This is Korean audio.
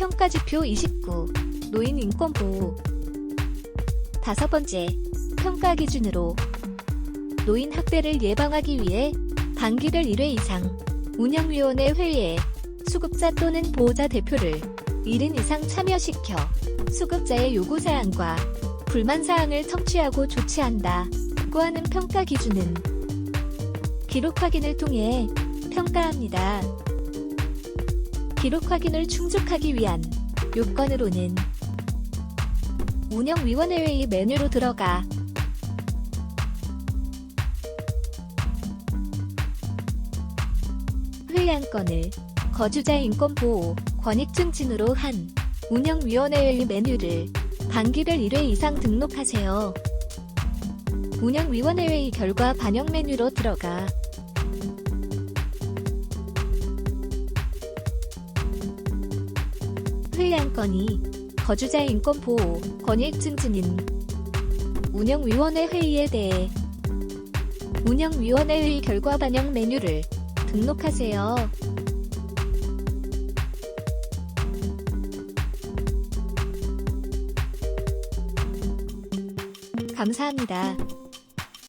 평가지표 29. 노인 인권 보호. 다섯 번째, 평가 기준으로 노인 학대를 예방하기 위해 단기별 1회 이상 운영위원회 회의에 수급자 또는 보호자 대표를 1인 이상 참여시켜 수급자의 요구사항과 불만사항을 청취하고 조치한다. 고 하는 평가 기준은 기록 확인을 통해 평가합니다. 기록 확인을 충족하기 위한 요건으로는 운영위원회 회의 메뉴로 들어가 안건을 거주자 인권보호 권익 증진으로 한 운영위원회 회의 메뉴를 단기별 1회 이상 등록하세요. 운영위원회 회의 결과 반영 메뉴로 들어가 회의 안건이 거주자 인권 보호, 권익 증진인 운영위원회 회의에 대해 운영위원회 회의 결과 반영 메뉴를 등록하세요. 감사합니다.